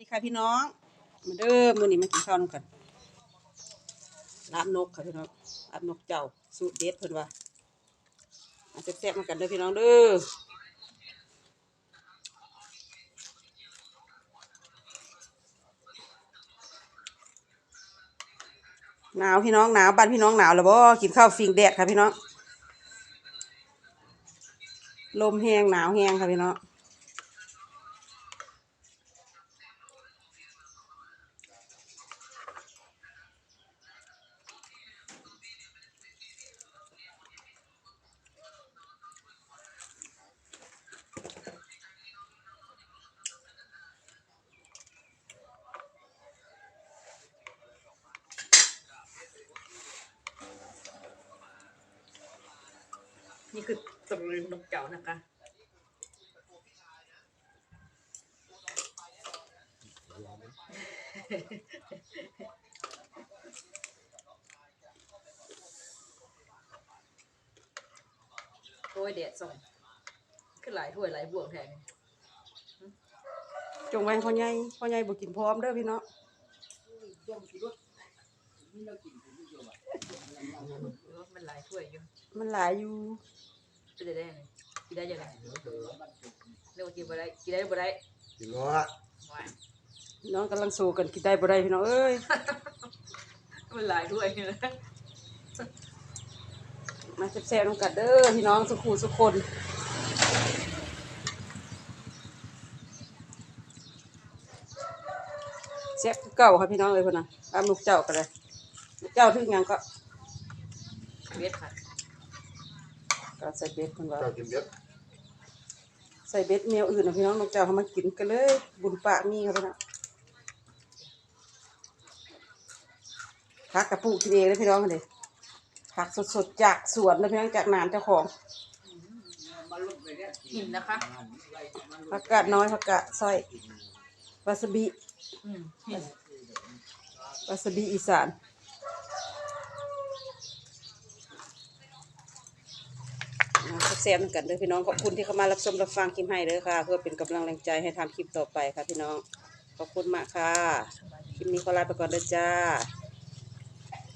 ดีค่ะพี่น้อง มาเด้อมื้อนี้มากินข้าวนำกันลาบนกค่ะพี่น้องลาบนกเจ้าสูตรเด็ดเพิ่นว่ามาแซ่บมากันเด้อพี่น้องเด้อหนาวพี่น้องหนาวบ้านพี่น้องหนาวแล้วบ่กินข้าวฟิงแดดค่ะพี่น้องลมแห้งหนาวแห้งค่ะพี่น้อง นี่คือตำลึงนกเจ้านะคะถ้วยเด็ดส่งขึ้นหลายถ้วยหลายบ่วงแทนจงแวงพ่อใหญ่พ่อใหญ่บ่กินพร้อมเด้อพี่เน้องมัน หลายถ้วยอยู่มันหลายอยู่จะได้ได้ไงกินได้ยังไงเรียกว่ากินบ่ได้กินได้บ่ได้กินเนาะว้ายพี่น้องกำลังสู้กันกินได้บ่ได้พี่น้องเอ้ยมันหลายถ้วยเลยมาแซ่บๆนำกันเด้อพี่น้องสุขูสุกคนแซ่บคือเก่าค่ะพี่น้องเอ้ยพุ่นน่ะตามลูกเจ้าก็ได้ลูกเจ้าถึงหยังก็ เบ็ดค่ะก็ใส่เบ็ดเพิ่นว่าเจ้ากินเบ็ดใส่เบ็ดแนวอื่นนะพี่น้องลูกเจ้าเขามากินกันเลย บุญปากมีครับพี่น้องผักกระปุกกินเองเลยพี่น้องกันเลยผักสดๆจากสวนนะพี่น้องจากนานเจ้าของกินนะคะผักกาดน้อยผักกาดซอยวาซาบิอืมกิน วาซาบิอีสานแซ่บๆกันเด้อพี่น้องขอบคุณที่เข้ามารับชมรับฟังคลิปให้เด้อค่ะ เพื่อเป็นกำลังแรงใจให้ทำคลิปต่อไปค่ะพี่น้องขอบคุณมากค่ะคลิปนี้ขอลาไปก่อนเด้อจ้า